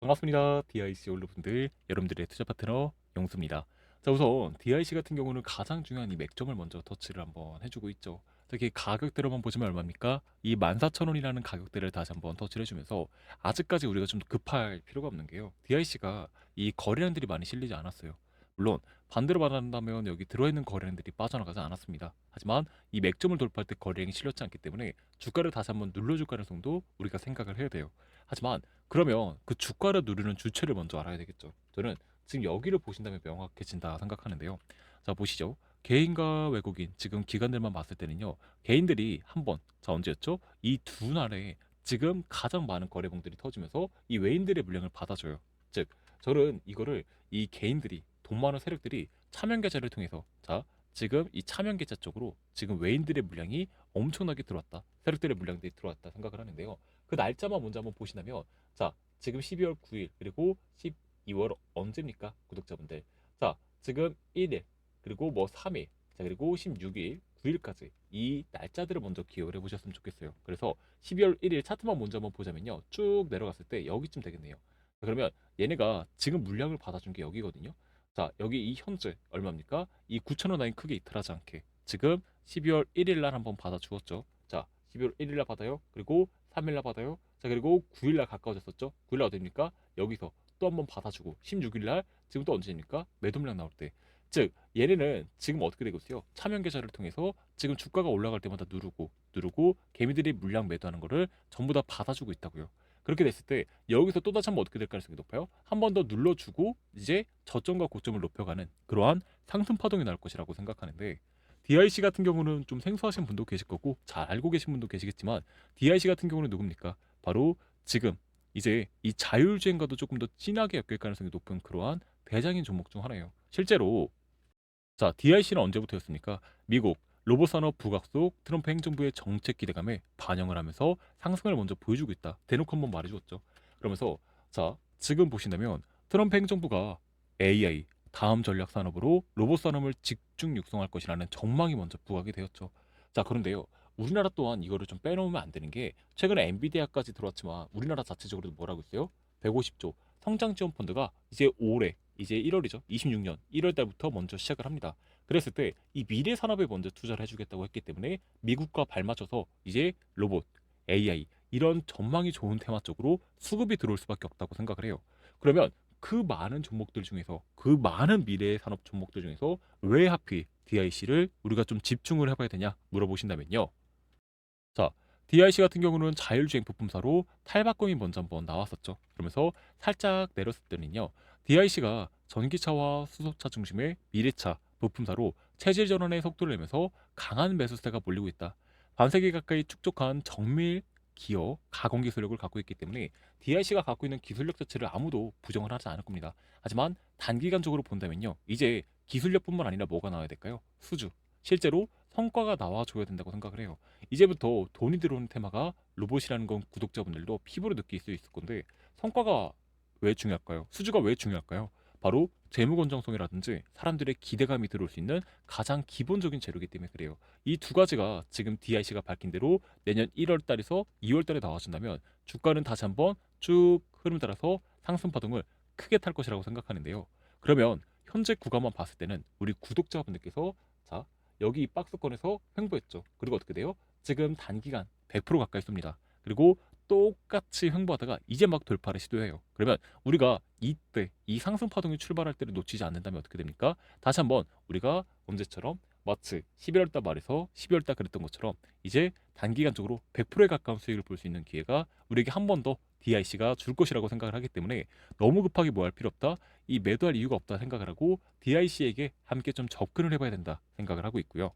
반갑습니다. DIC 올루분들, 여러분들의 투자 파트너 영수입니다. 자, 우선 DIC 같은 경우는 가장 중요한 이 맥점을 먼저 터치를 한번 해주고 있죠. 특히 가격대로만 보시면 얼마입니까? 이 14,000원이라는 가격대를 다시 한번 터치를 해주면서 아직까지 우리가 좀 급할 필요가 없는 게요. DIC가 이 거래량들이 많이 실리지 않았어요. 물론 반대로 말한다면 여기 들어있는 거래량들이 빠져나가지 않았습니다. 하지만 이 맥점을 돌파할 때 거래량이 실렸지 않기 때문에 주가를 다시 한번 눌러줄 가능성도 우리가 생각을 해야 돼요. 하지만 그러면 그 주가를 누르는 주체를 먼저 알아야 되겠죠. 저는 지금 여기를 보신다면 명확해진다 생각하는데요. 자, 보시죠. 개인과 외국인, 지금 기관들만 봤을 때는요. 개인들이 한 번, 자, 언제였죠? 이 두 날에 지금 가장 많은 거래봉들이 터지면서 이 외인들의 물량을 받아줘요. 즉, 저는 이거를 이 개인들이, 돈 많은 세력들이 차명 계좌를 통해서, 자, 지금 이 차명 계좌 쪽으로 지금 외인들의 물량이 엄청나게 들어왔다. 세력들의 물량들이 들어왔다 생각을 하는데요. 그 날짜만 먼저 한번 보신다면 자 지금 12월 9일 그리고 12월 언제입니까? 구독자분들. 자 지금 1일 그리고 뭐 3일 자 그리고 16일 9일까지 이 날짜들을 먼저 기억을 해보셨으면 좋겠어요. 그래서 12월 1일 차트만 먼저 한번 보자면요. 쭉 내려갔을 때 여기쯤 되겠네요. 자, 그러면 얘네가 지금 물량을 받아준 게 여기거든요 자 여기 이 현재 얼마입니까 이 9,000원 라인 크게 이탈하지 않게 지금 12월 1일 날 한번 받아 주었죠 자 12월 1일 날 받아요 그리고 3일 날 받아요. 자 그리고 9일 날 가까워졌었죠. 9일 날 어딥니까? 여기서 또 한번 받아주고 16일 날 지금 또 언제입니까? 매도물량 나올 때. 즉 얘네는 지금 어떻게 되고 있어요? 차명 계좌를 통해서 지금 주가가 올라갈 때마다 누르고 누르고 개미들이 물량 매도하는 거를 전부 다 받아주고 있다고요. 그렇게 됐을 때 여기서 또 다시 한번 어떻게 될 가능성이 높아요? 한 번 더 눌러주고 이제 저점과 고점을 높여가는 그러한 상승 파동이 나올 것이라고 생각하는데 DIC 같은 경우는 좀 생소하신 분도 계실 거고 잘 알고 계신 분도 계시겠지만 DIC 같은 경우는 누굽니까? 바로 지금 이제 이 자율주행과도 조금 더 진하게 엮일 가능성이 높은 그러한 대장인 종목 중 하나예요. 실제로 자 DIC는 언제부터였습니까? 미국 로봇 산업 부각 속 트럼프 행정부의 정책 기대감에 반영을 하면서 상승을 먼저 보여주고 있다. 대놓고 한번 말해주었죠. 그러면서 자 지금 보신다면 트럼프 행정부가 AI 다음 전략 산업으로 로봇 산업을 집중 육성할 것이라는 전망이 먼저 부각이 되었죠. 자, 그런데요. 우리나라 또한 이거를 좀 빼놓으면 안 되는 게 최근에 엔비디아까지 들어왔지만 우리나라 자체적으로도 뭐라고 있어요? 150조 성장 지원 펀드가 이제 올해 이제 1월이죠. 26년 1월 달부터 먼저 시작을 합니다. 그랬을 때 이 미래 산업에 먼저 투자를 해주겠다고 했기 때문에 미국과 발맞춰서 이제 로봇, AI 이런 전망이 좋은 테마 쪽으로 수급이 들어올 수밖에 없다고 생각을 해요. 그러면 그 많은 종목들 중에서 그 많은 미래 산업 종목들 중에서 왜 하필 DIC를 우리가 좀 집중을 해봐야 되냐 물어보신다면요. 자, DIC 같은 경우는 자율주행 부품사로 탈바꿈이 먼저 한번 나왔었죠. 그러면서 살짝 내렸을 때는요. DIC가 전기차와 수소차 중심의 미래차 부품사로 체질 전환의 속도를 내면서 강한 매수세가 몰리고 있다. 반세기 가까이 축적한 정밀 기어 가공 기술력을 갖고 있기 때문에 DIC가 갖고 있는 기술력 자체를 아무도 부정을 하지 않을 겁니다. 하지만 단기간적으로 본다면요. 이제 기술력뿐만 아니라 뭐가 나와야 될까요? 수주. 실제로 성과가 나와줘야 된다고 생각을 해요. 이제부터 돈이 들어오는 테마가 로봇이라는 건 구독자분들도 피부로 느낄 수 있을 건데 성과가 왜 중요할까요? 수주가 왜 중요할까요? 바로 재무 건전성이라든지 사람들의 기대감이 들어올 수 있는 가장 기본적인 재료이기 때문에 그래요. 이 두 가지가 지금 DIC가 밝힌 대로 내년 1월 달에서 2월 달에 나와준다면 주가는 다시 한번 쭉 흐름 따라서 상승 파동을 크게 탈 것이라고 생각하는데요. 그러면 현재 구간만 봤을 때는 우리 구독자분들께서 자 여기 이 박스권에서 횡보했죠. 그리고 어떻게 돼요? 지금 단기간 100% 가까이 씁니다. 그리고 똑같이 횡보하다가 이제 막 돌파를 시도해요. 그러면 우리가 이때 이 상승 파동이 출발할 때를 놓치지 않는다면 어떻게 됩니까? 다시 한번 우리가 언제처럼 마치 11월 달 말에서 12월 달 그랬던 것처럼 이제 단기간적으로 100%에 가까운 수익을 볼 수 있는 기회가 우리에게 한 번 더 DIC가 줄 것이라고 생각을 하기 때문에 너무 급하게 뭐 할 필요 없다. 이 매도할 이유가 없다 생각을 하고 DIC에게 함께 좀 접근을 해봐야 된다 생각을 하고 있고요.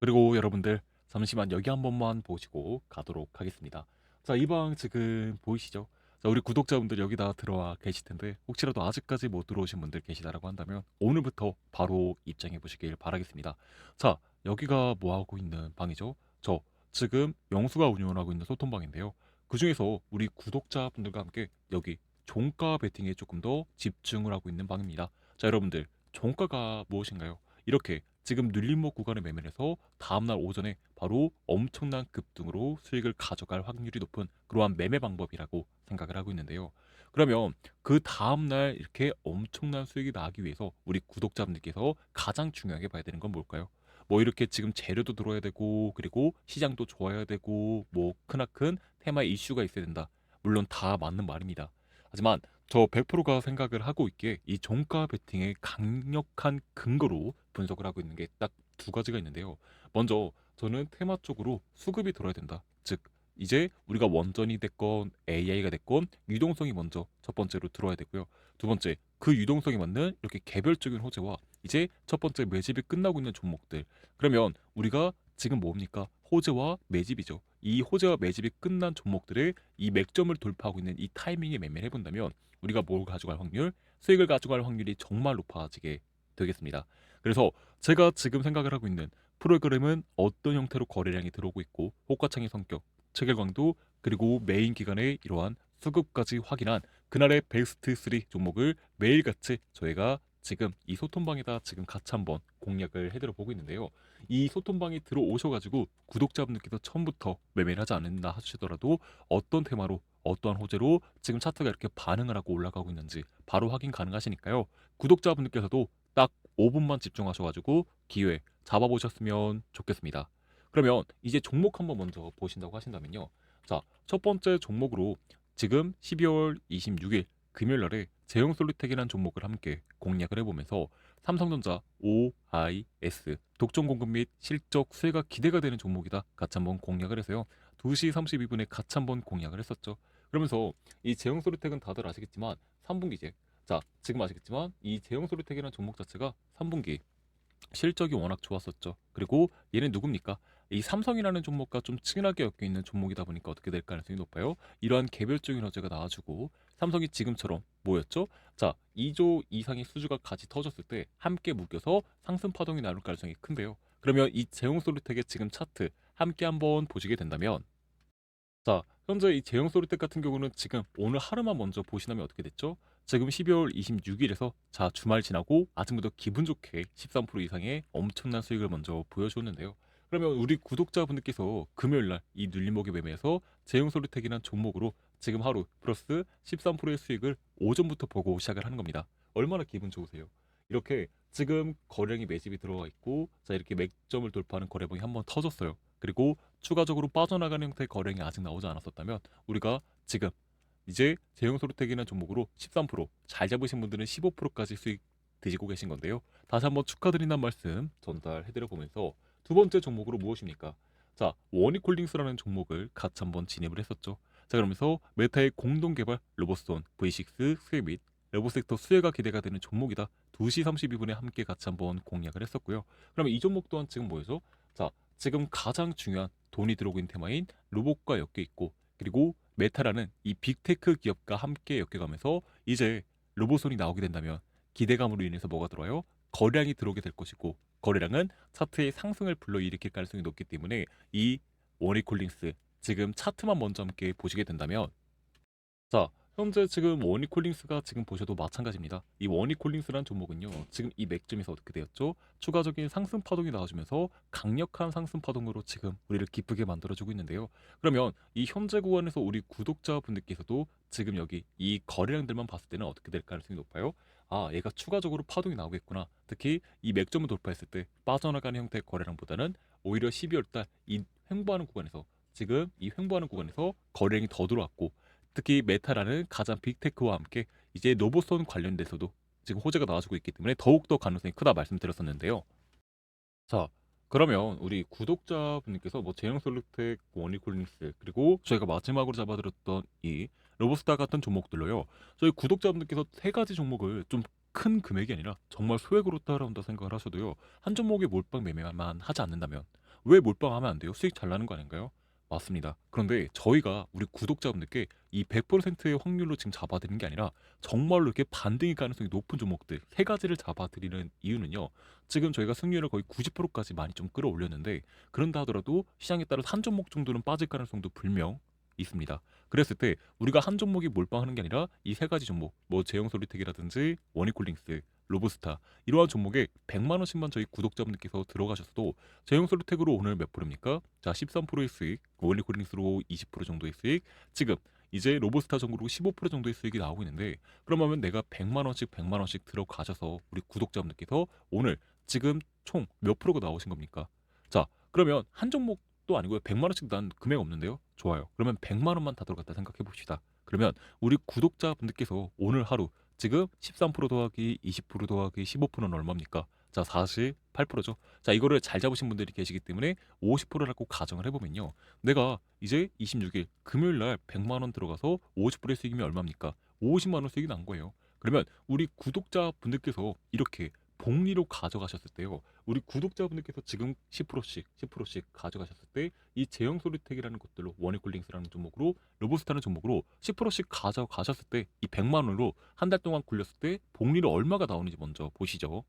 그리고 여러분들 잠시만 여기 한 번만 보시고 가도록 하겠습니다. 자, 이 방 지금 보이시죠? 자, 우리 구독자분들 여기다 들어와 계실 텐데 혹시라도 아직까지 못 들어오신 분들 계시다라고 한다면 오늘부터 바로 입장해 보시길 바라겠습니다. 자, 여기가 뭐 하고 있는 방이죠? 저 지금 영수가 운영하고 있는 소통방인데요. 그 중에서 우리 구독자분들과 함께 여기 종가 베팅에 조금 더 집중을 하고 있는 방입니다. 자, 여러분들 종가가 무엇인가요? 이렇게 지금 눌림목 구간을 매매해서 다음날 오전에 바로 엄청난 급등으로 수익을 가져갈 확률이 높은 그러한 매매 방법이라고 생각을 하고 있는데요. 그러면 그 다음날 이렇게 엄청난 수익이 나기 위해서 우리 구독자분들께서 가장 중요하게 봐야 되는 건 뭘까요? 뭐 이렇게 지금 재료도 들어야 되고 그리고 시장도 좋아야 되고 뭐 크나큰 테마 이슈가 있어야 된다. 물론 다 맞는 말입니다. 하지만 저 100%가 생각을 하고 있기에 이 종가 베팅의 강력한 근거로 분석을 하고 있는 게 딱 두 가지가 있는데요. 먼저 저는 테마 쪽으로 수급이 들어야 된다. 즉 이제 우리가 원전이 됐건 AI가 됐건 유동성이 먼저 첫 번째로 들어야 되고요. 두 번째 그 유동성에 맞는 이렇게 개별적인 호재와 이제 첫 번째 매집이 끝나고 있는 종목들. 그러면 우리가 지금 뭡니까? 호재와 매집이죠. 이 호재와 매집이 끝난 종목들의 이 맥점을 돌파하고 있는 이 타이밍에 매매를 해본다면 우리가 뭘 가져갈 확률, 수익을 가져갈 확률이 정말 높아지게 되겠습니다. 그래서 제가 지금 생각을 하고 있는 프로그램은 어떤 형태로 거래량이 들어오고 있고 호가창의 성격, 체결광도 그리고 메인 기간의 이러한 수급까지 확인한 그날의 베스트 3 종목을 매일같이 저희가 지금 이 소통방에다 지금 같이 한번 공략을 해드려 보고 있는데요. 이 소통방에 들어오셔가지고 구독자분들께서 처음부터 매매를 하지 않는다 하시더라도 어떤 테마로 어떠한 호재로 지금 차트가 이렇게 반응을 하고 올라가고 있는지 바로 확인 가능하시니까요. 구독자분들께서도 딱 5분만 집중하셔가지고 기회 잡아보셨으면 좋겠습니다. 그러면 이제 종목 한번 먼저 보신다고 하신다면요. 자, 첫 번째 종목으로 지금 12월 26일 금요일 날에 제형솔루텍이라는 종목을 함께 공략을 해보면서 삼성전자 OIS 독점 공급 및 실적 수혜가 기대가 되는 종목이다. 같이 한번 공략을 해서요. 2시 32분에 같이 한번 공략을 했었죠. 그러면서 이 제형솔루텍은 다들 아시겠지만 3분기제 자 지금 아시겠지만 이 제형솔루텍이라는 종목 자체가 3분기 실적이 워낙 좋았었죠. 그리고 얘는 누굽니까? 이 삼성이라는 종목과 좀 친하게 엮여 있는 종목이다 보니까 어떻게 될 가능성이 높아요? 이러한 개별적인 호재가 나와주고 삼성이 지금처럼 뭐였죠? 자, 2조 이상의 수주가 같이 터졌을 때 함께 묶여서 상승 파동이 나올 가능성이 큰데요. 그러면 이 제형솔루텍의 지금 차트 함께 한번 보시게 된다면 자, 현재 이 제형솔루텍 같은 경우는 지금 오늘 하루만 먼저 보시다면 어떻게 됐죠? 지금 12월 26일에서 자 주말 지나고 아침부터 기분 좋게 13% 이상의 엄청난 수익을 먼저 보여줬는데요. 그러면 우리 구독자분들께서 금요일 날 이 눌림목에 매매해서 제형솔루텍이라는 종목으로 지금 하루 플러스 13%의 수익을 오전부터 보고 시작을 하는 겁니다. 얼마나 기분 좋으세요? 이렇게 지금 거래량이 매집이 들어가 있고 자 이렇게 맥점을 돌파하는 거래량이 한번 터졌어요. 그리고 추가적으로 빠져나가는 형태의 거래량이 아직 나오지 않았었다면 우리가 지금 이제 제형소르텍이라는 종목으로 13%잘 잡으신 분들은 15%까지 수익 드시고 계신 건데요. 다시 한번 축하드린다는 말씀 전달해드려 보면서 두 번째 종목으로 무엇입니까? 자 원익홀딩스라는 종목을 같이 한번 진입을 했었죠. 자 그러면서 메타의 공동 개발 로봇손 V6 수혜 및 로봇섹터 수혜가 기대가 되는 종목이다. 2시 32분에 함께 같이 한번 공략을 했었고요. 그러면 이 종목 또한 지금 뭐예요? 자 지금 가장 중요한 돈이 들어오고 있는 테마인 로봇과 엮여 있고 그리고 메타라는 이 빅테크 기업과 함께 엮여가면서 이제 로봇손이 나오게 된다면 기대감으로 인해서 뭐가 들어와요? 거래량이 들어오게 될 것이고 거래량은 차트의 상승을 불러일으킬 가능성이 높기 때문에 이 원익콜링스 지금 차트만 먼저 함께 보시게 된다면 자 현재 지금 원익콜링스가 지금 보셔도 마찬가지입니다. 이 원익콜링스란 종목은요. 지금 이 맥점에서 어떻게 되었죠? 추가적인 상승 파동이 나와주면서 강력한 상승 파동으로 지금 우리를 기쁘게 만들어주고 있는데요. 그러면 이 현재 구간에서 우리 구독자분들께서도 지금 여기 이 거래량들만 봤을 때는 어떻게 될 가능성이 높아요? 아, 얘가 추가적으로 파동이 나오겠구나. 특히 이 맥점을 돌파했을 때 빠져나가는 형태의 거래량보다는 오히려 12월달 이 횡보하는 구간에서 지금 이 횡보하는 구간에서 거래량이 더 들어왔고 특히 메타라는 가장 빅테크와 함께 이제 로봇손 관련돼서도 지금 호재가 나와주고 있기 때문에 더욱더 가능성이 크다 말씀드렸었는데요. 자, 그러면 우리 구독자분께서 뭐 제형솔루텍, 원이콜링스 그리고 저희가 마지막으로 잡아드렸던 이 로봇스타 같은 종목들로요. 저희 구독자분들께서 세 가지 종목을 좀 큰 금액이 아니라 정말 소액으로 따라온다 생각을 하셔도요. 한 종목에 몰빵 매매만 하지 않는다면 왜 몰빵하면 안 돼요? 수익 잘 나는 거 아닌가요? 맞습니다. 그런데 저희가 우리 구독자분들께 이 100%의 확률로 지금 잡아드리는 게 아니라 정말로 이렇게 반등의 가능성이 높은 종목들 세 가지를 잡아드리는 이유는요. 지금 저희가 승률을 거의 90%까지 많이 좀 끌어올렸는데 그런다 하더라도 시장에 따라 한 종목 정도는 빠질 가능성도 분명 있습니다. 그랬을 때 우리가 한 종목이 몰빵하는 게 아니라 이 세 가지 종목 뭐 제형 솔리텍이라든지 원이콜링스 로브스타 이러한 종목에 100만 원씩만 저희 구독자분들께서 들어가셨어도 제형 솔루텍으로 오늘 몇 프로입니까? 자 13%의 수익, 월리코링스로 20% 정도의 수익, 지금 이제 로브스타 정도로 15% 정도의 수익이 나오고 있는데 그러면 내가 100만 원씩 100만 원씩 들어가셔서 우리 구독자분들께서 오늘 지금 총 몇 프로가 나오신 겁니까? 자 그러면 한 종목 도 아니고요. 100만 원씩 난 금액 없는데요. 좋아요. 그러면 100만 원만 다 들어갔다 생각해 봅시다. 그러면 우리 구독자분들께서 오늘 하루 지금 13% 더하기 20% 더하기 15%는 얼마입니까? 자 48%죠. 자 이거를 잘 잡으신 분들이 계시기 때문에 50%라고 가정을 해보면요. 내가 이제 26일 금요일 날 100만 원 들어가서 50%의 수익이면 얼마입니까? 50만 원 수익이 난 거예요. 그러면 우리 구독자분들께서 이렇게 복리로 가져가셨을 때요. 우리 구독자분들께서 지금 10%씩 10%씩 가져가셨을 때 이 제형 소리텍이라는 것들로 원익홀딩스라는 종목으로 로보스타는 종목으로 10%씩 가져가셨을 때 이 100만 원으로 한 달 동안 굴렸을 때 복리로 얼마가 나오는지 먼저 보시죠.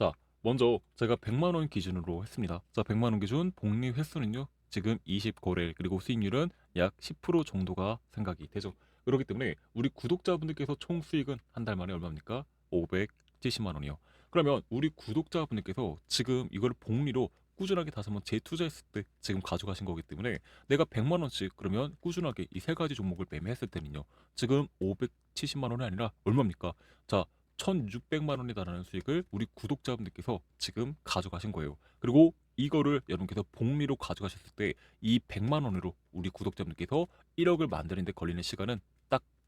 자, 먼저 제가 100만 원 기준으로 했습니다. 자, 100만 원 기준 복리 횟수는요. 지금 20거래 그리고 수익률은 약 10% 정도가 생각이 되죠. 그렇기 때문에 우리 구독자분들께서 총 수익은 한 달 만에 얼마입니까? 570만 원이요. 그러면 우리 구독자분들께서 지금 이걸 복리로 꾸준하게 다시 한번 재투자했을 때 지금 가져가신 거기 때문에 내가 100만 원씩 그러면 꾸준하게 이 세 가지 종목을 매매했을 때는요. 지금 570만 원이 아니라 얼마입니까? 자, 1,600만 원에 달하는 수익을 우리 구독자분들께서 지금 가져가신 거예요. 그리고 이거를 여러분께서 복리로 가져가셨을 때 이 100만 원으로 우리 구독자분들께서 1억을 만드는 데 걸리는 시간은 딱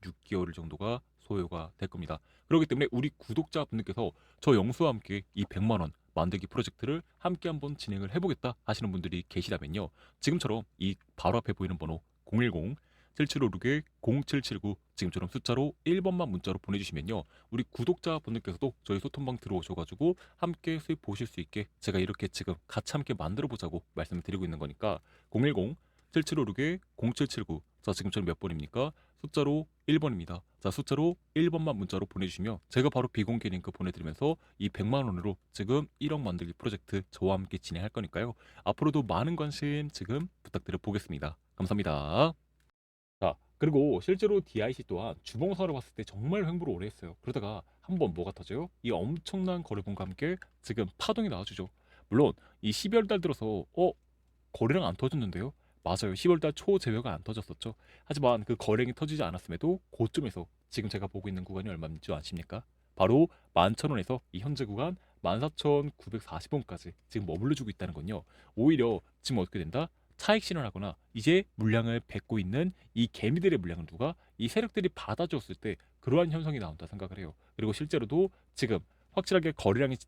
6개월 정도가 소요가 될 겁니다. 그렇기 때문에 우리 구독자분들께서 저 영수와 함께 이 100만 원 만들기 프로젝트를 함께 한번 진행을 해보겠다 하시는 분들이 계시다면요. 지금처럼 이 바로 앞에 보이는 번호 010 7756에 0779 지금처럼 숫자로 1번만 문자로 보내주시면요. 우리 구독자분들께서도 저희 소통방 들어오셔가지고 함께 수익 보실 수 있게 제가 이렇게 지금 같이 함께 만들어 보자고 말씀을 드리고 있는 거니까 010 7756에 0779 자 지금처럼 몇 번입니까? 숫자로 1번입니다. 자 숫자로 1번만 문자로 보내주시면 제가 바로 비공개 링크 보내드리면서 이 100만 원으로 지금 1억 만들기 프로젝트 저와 함께 진행할 거니까요. 앞으로도 많은 관심 지금 부탁드려 보겠습니다. 감사합니다. 자 그리고 실제로 DIC 또한 주봉사로 봤을 때 정말 횡보를 오래 했어요. 그러다가 한번 뭐가 터져요? 이 엄청난 거래본과 함께 지금 파동이 나와주죠. 물론 이 12월 달 들어서 어 거래량 안 터졌는데요. 맞아요. 10월달 초 제외가 안 터졌었죠. 하지만 그 거래량이 터지지 않았음에도 고점에서 지금 제가 보고 있는 구간이 얼마인지 아십니까? 바로 11,000원에서 이 현재 구간 14,940원까지 지금 머물러주고 있다는 건요. 오히려 지금 어떻게 된다? 차익 실현하거나 이제 물량을 뱉고 있는 이 개미들의 물량을 누가 이 세력들이 받아줬을 때 그러한 현상이 나온다 생각을 해요. 그리고 실제로도 지금 확실하게 거래량이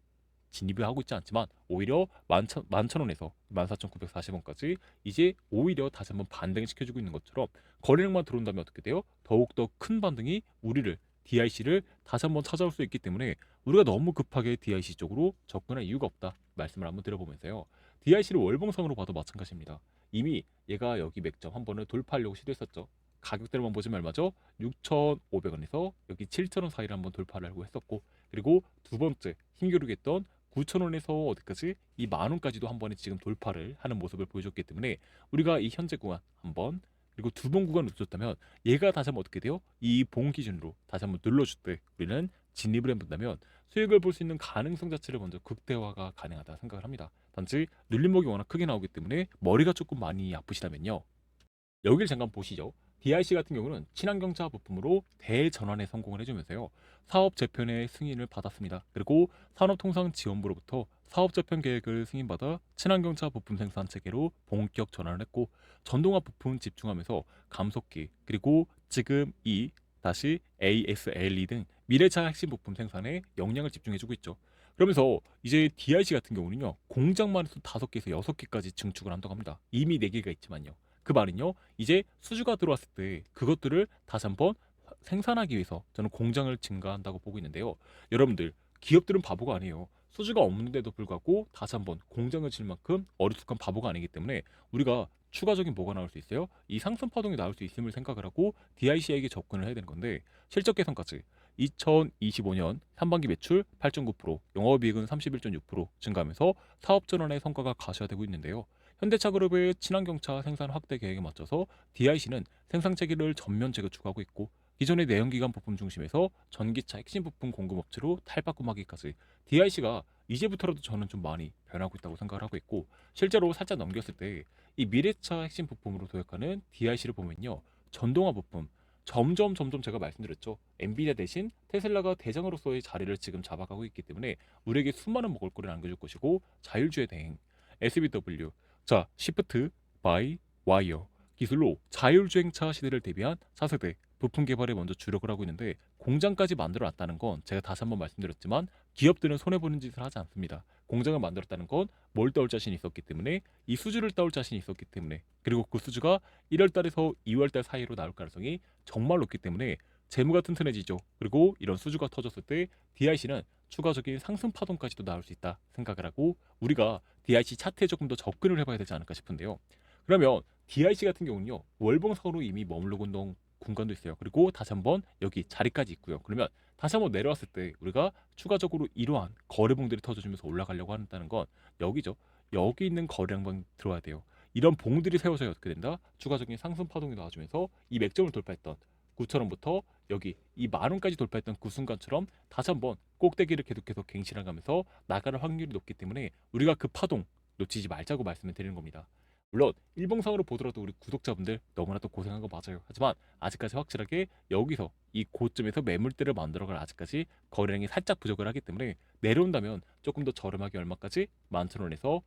진입을 하고 있지 않지만 오히려 만천, 만천원에서 14,940원까지 이제 오히려 다시 한번 반등을 시켜주고 있는 것처럼 거래량만 들어온다면 어떻게 돼요? 더욱더 큰 반등이 우리를 DIC를 다시 한번 찾아올 수 있기 때문에 우리가 너무 급하게 DIC 쪽으로 접근할 이유가 없다 말씀을 한번 드려보면서요. DIC를 월봉상으로 봐도 마찬가지입니다. 이미 얘가 여기 맥점 한 번을 돌파하려고 시도했었죠. 가격대로만 보시면 얼마죠? 6,500원에서 여기 7,000원 사이를 한번 돌파를 하고 했었고 그리고 두 번째 힘겨루겠던 9,000원에서 어디까지 이 만원까지도 한 번에 지금 돌파를 하는 모습을 보여줬기 때문에 우리가 이 현재 구간 한번 그리고 두 번 구간을 놓쳤다면 얘가 다시 한번 어떻게 돼요? 이 봉 기준으로 다시 한번 눌러줄 때 우리는 진입을 해본다면 수익을 볼 수 있는 가능성 자체를 먼저 극대화가 가능하다 생각을 합니다. 단지 눌림목이 워낙 크게 나오기 때문에 머리가 조금 많이 아프시다면요. 여기를 잠깐 보시죠. DIC 같은 경우는 친환경차 부품으로 대전환에 성공을 해주면서요. 사업 재편의 승인을 받았습니다. 그리고 산업통상지원부로부터 사업 재편 계획을 승인받아 친환경차 부품 생산 체계로 본격 전환을 했고 전동화 부품 집중하면서 감속기 그리고 지금 이 다시 ASLE 등 미래차 핵심 부품 생산에 역량을 집중해주고 있죠. 그러면서 이제 DIC 같은 경우는요 공장만 해서 다섯 개에서 여섯 개까지 증축을 한다고 합니다. 이미 네 개가 있지만요. 그 말은요 이제 수주가 들어왔을 때 그것들을 다시 한번 생산하기 위해서 저는 공장을 증가한다고 보고 있는데요. 여러분들 기업들은 바보가 아니에요. 수주가 없는데도 불구하고 다시 한번 공장을 질 만큼 어리숙한 바보가 아니기 때문에 우리가 추가적인 뭐가 나올 수 있어요? 이 상승 파동이 나올 수 있음을 생각을 하고 DIC에게 접근을 해야 되는 건데 실적 개선까지 2025년 상반기 매출 8.9%, 영업이익은 31.6% 증가하면서 사업 전환의 성과가 가셔야 되고 있는데요. 현대차 그룹의 친환경차 생산 확대 계획에 맞춰서 DIC는 생산 체계를 전면 재구축하고 있고 기존의 내연기관 부품 중심에서 전기차 핵심 부품 공급업체로 탈바꿈하기까지 DIC가 이제부터라도 저는 좀 많이 변하고 있다고 생각을 하고 있고 실제로 살짝 넘겼을 때 이 미래차 핵심 부품으로 도약하는 DIC를 보면요 전동화 부품 점점 점점 제가 말씀드렸죠. 엔비디아 대신 테슬라가 대장으로서의 자리를 지금 잡아가고 있기 때문에 우리에게 수많은 먹을거리를 안겨줄 것이고 자율주행 대행 SBW 자 시프트 바이 와이어 기술로 자율주행차 시대를 대비한 차세대 부품 개발에 먼저 주력을 하고 있는데 공장까지 만들어 놨다는 건 제가 다시 한번 말씀드렸지만 기업들은 손해 보는 짓을 하지 않습니다. 공장을 만들었다는 건 뭘 따올 자신이 있었기 때문에 이 수주를 따올 자신이 있었기 때문에 그리고 그 수주가 1월 달에서 2월 달 사이로 나올 가능성이 정말 높기 때문에 재무가 튼튼해지죠. 그리고 이런 수주가 터졌을 때 DIC는 추가적인 상승 파동까지도 나올 수 있다 생각을 하고 우리가 DIC 차트에 조금 더 접근을 해봐야 되지 않을까 싶은데요. 그러면 DIC 같은 경우는요 월봉선으로 이미 머무르고 있는 공간도 있어요. 그리고 다시 한번 여기 자리까지 있고요. 그러면 다시 한번 내려왔을 때 우리가 추가적으로 이러한 거래봉들이 터져주면서 올라가려고 한다는 건 여기죠. 여기 있는 거래량만 들어와야 돼요. 이런 봉들이 세워져야 어떻게 된다? 추가적인 상승 파동이 나와주면서 이 맥점을 돌파했던 9천원부터 여기 이 만 원까지 돌파했던 그 순간처럼 다시 한번 꼭대기를 계속해서 갱신해가면서 나가는 확률이 높기 때문에 우리가 그 파동 놓치지 말자고 말씀을 드리는 겁니다. 물론 일봉상으로 보더라도 우리 구독자분들 너무나도 고생한 거 맞아요. 하지만 아직까지 확실하게 여기서 이 고점에서 매물대를 만들어갈 아직까지 거래량이 살짝 부족을 하기 때문에 내려온다면 조금 더 저렴하게 얼마까지 11,000원에서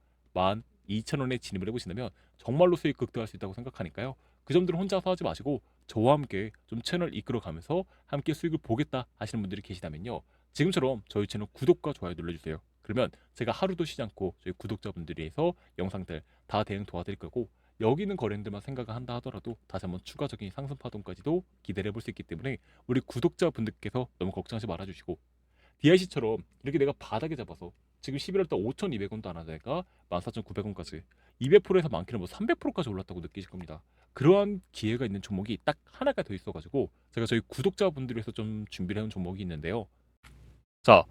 12,000원에 진입을 해보신다면 정말로 수익 극대화할 수 있다고 생각하니까요. 그 점들은 혼자서 하지 마시고 저와 함께 좀 채널 이끌어가면서 함께 수익을 보겠다 하시는 분들이 계시다면요. 지금처럼 저희 채널 구독과 좋아요 눌러주세요. 그러면 제가 하루도 쉬지 않고 저희 구독자분들이 해서 영상들 다 대응 도와드릴 거고 여기 있는 거래들만 생각을 한다 하더라도 다시 한번 추가적인 상승 파동까지도 기대를 해볼 수 있기 때문에 우리 구독자분들께서 너무 걱정하지 말아주시고 DIC처럼 이렇게 내가 바닥에 잡아서 지금 11월 달 5,200원도 안 하다가 14,900원까지 200%에서 많게는 뭐 300%까지 올랐다고 느끼실 겁니다. 그러한 기회가 있는 종목이 딱 하나가 더 있어가지고 제가 저희 구독자분들 위해서 좀 준비를 해온 종목이 있는데요. 자,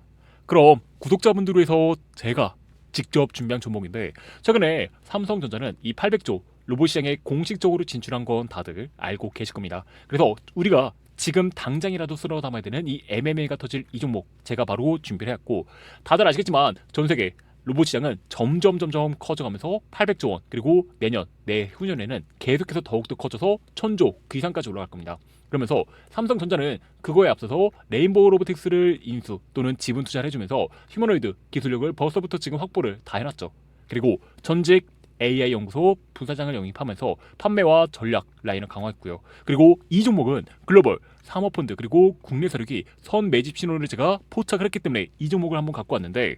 그럼 구독자분들 위해서 제가 직접 준비한 종목인데 최근에 삼성전자는 이 800조 로봇 시장에 공식적으로 진출한 건 다들 알고 계실 겁니다. 그래서 우리가 지금 당장이라도 쓸어 담아야 되는 이 MMA가 터질 이 종목 제가 바로 준비를 해왔고 다들 아시겠지만 전 세계 로봇 시장은 점점 점점 커져가면서 800조 원 그리고 내년 내후년에는 계속해서 더욱더 커져서 1000조 그 이상까지 올라갈 겁니다. 그러면서 삼성전자는 그거에 앞서서 레인보우 로보틱스를 인수 또는 지분 투자를 해주면서 휴머노이드 기술력을 벌써부터 지금 확보를 다 해놨죠. 그리고 전직 AI 연구소 부사장을 영입하면서 판매와 전략 라인을 강화했고요. 그리고 이 종목은 글로벌 사모펀드 그리고 국내 세력이 선 매집 신호를 제가 포착을 했기 때문에 이 종목을 한번 갖고 왔는데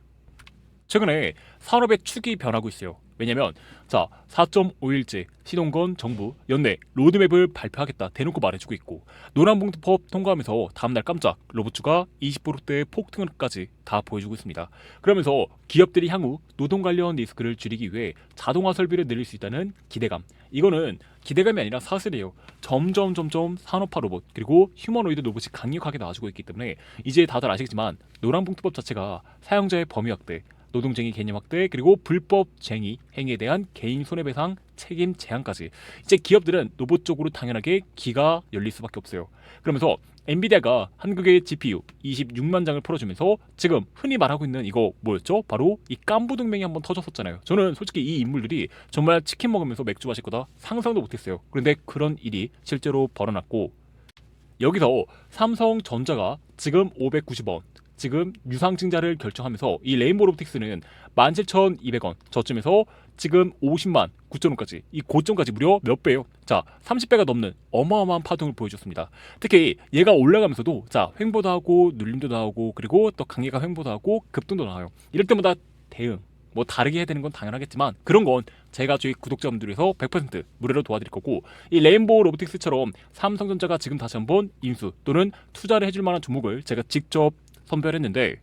최근에 산업의 축이 변하고 있어요. 왜냐면 자 4.5일째 신홍건 정부 연내 로드맵을 발표하겠다 대놓고 말해주고 있고 노란봉투법 통과하면서 다음날 깜짝 로봇주가 20%대 폭등을까지 다 보여주고 있습니다. 그러면서 기업들이 향후 노동 관련 리스크를 줄이기 위해 자동화 설비를 늘릴 수 있다는 기대감 이거는 기대감이 아니라 사실이에요. 점점 점점 산업화 로봇 그리고 휴머노이드 로봇이 강력하게 나와주고 있기 때문에 이제 다들 아시겠지만 노란봉투법 자체가 사용자의 범위 확대 노동쟁의 개념 확대 그리고 불법쟁의 행위에 대한 개인 손해배상 책임 제한까지 이제 기업들은 로봇 쪽으로 당연하게 기가 열릴 수밖에 없어요. 그러면서 엔비디아가 한국의 GPU 26만 장을 풀어주면서 지금 흔히 말하고 있는 이거 뭐였죠? 바로 이 깐부 동맹이 한번 터졌었잖아요. 저는 솔직히 이 인물들이 정말 치킨 먹으면서 맥주 마실 거다 상상도 못했어요. 그런데 그런 일이 실제로 벌어났고 여기서 삼성전자가 지금 590원 지금 유상증자를 결정하면서 이 레인보우 로보틱스는 17,200원 저쯤에서 지금 50만 9천원까지 이 고점까지 무려 몇 배요? 자 30배가 넘는 어마어마한 파동을 보여줬습니다. 특히 얘가 올라가면서도 자 횡보도 하고 눌림도 나오고 그리고 또 강력한 횡보도 하고 급등도 나와요. 이럴 때마다 대응 뭐 다르게 해야 되는 건 당연하겠지만 그런 건 제가 저희 구독자분들에서 100% 무료로 도와드릴 거고 이 레인보우 로보틱스처럼 삼성전자가 지금 다시 한번 인수 또는 투자를 해줄 만한 종목을 제가 직접 선별했는데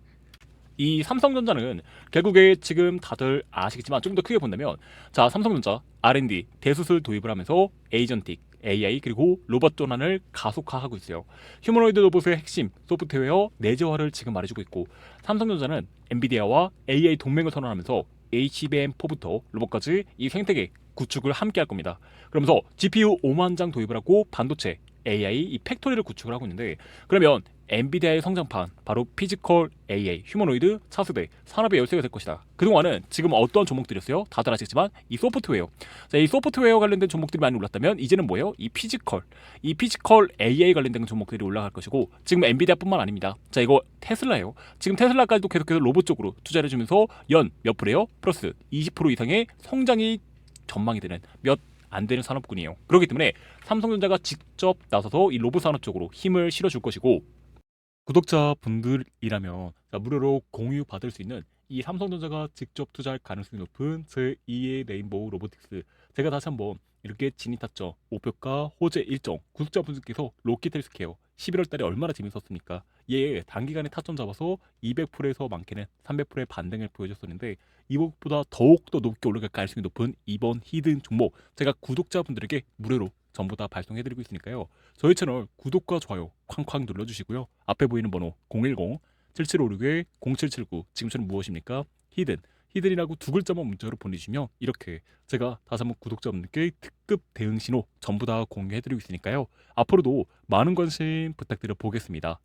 이 삼성전자는 결국에 지금 다들 아시겠지만 좀 더 크게 본다면 자 삼성전자 R&D 대수술 도입을 하면서 에이전틱 AI 그리고 로봇 전환을 가속화하고 있어요. 휴머노이드 로봇의 핵심 소프트웨어 내재화를 지금 말해주고 있고 삼성전자는 엔비디아와 AI 동맹을 선언하면서 HBM4부터 로봇까지 이 생태계 구축을 함께 할 겁니다. 그러면서 GPU 5만 장 도입을 하고 반도체 AI 이 팩토리를 구축을 하고 있는데 그러면 엔비디아의 성장판 바로 피지컬 AI 휴머노이드 차세대 산업의 열쇠가 될 것이다. 그동안은 지금 어떤 종목들이었어요? 다들 아시겠지만 이 소프트웨어 자, 이 소프트웨어 관련된 종목들이 많이 올랐다면 이제는 뭐예요? 이 피지컬 이 피지컬 AI 관련된 종목들이 올라갈 것이고 지금 엔비디아뿐만 아닙니다. 자 이거 테슬라예요. 지금 테슬라까지도 계속해서 로봇 쪽으로 투자를 해주면서 연 몇 프로예요? 플러스 20% 이상의 성장이 전망이 되는 몇 안 되는 산업군이에요. 그렇기 때문에 삼성전자가 직접 나서서 이 로봇 산업 쪽으로 힘을 실어줄 것이고 구독자분들이라면 자, 무료로 공유 받을 수 있는 이 삼성전자가 직접 투자할 가능성이 높은 제2의 레인보우 로보틱스. 제가 다시 한번 이렇게 진입탔죠. 목표가 호재 일정. 구독자분들께서 로키텔스케어 11월 달에 얼마나 재밌었습니까? 얘 단기간에 타점 잡아서 200%에서 많게는 300%의 반등을 보여줬었는데 이것보다 더욱더 높게 올라갈 가능성이 높은 이번 히든 종목 제가 구독자분들에게 무료로 전부 다 발송해드리고 있으니까요. 저희 채널 구독과 좋아요 쾅쾅 눌러주시고요. 앞에 보이는 번호 010 7756에 0779 지금처럼 무엇입니까? 히든 히든이라고 두 글자만 문자로 보내주시면 이렇게 제가 다시 한번 구독자분들께 특급 대응 신호 전부 다 공유해드리고 있으니까요. 앞으로도 많은 관심 부탁드려 보겠습니다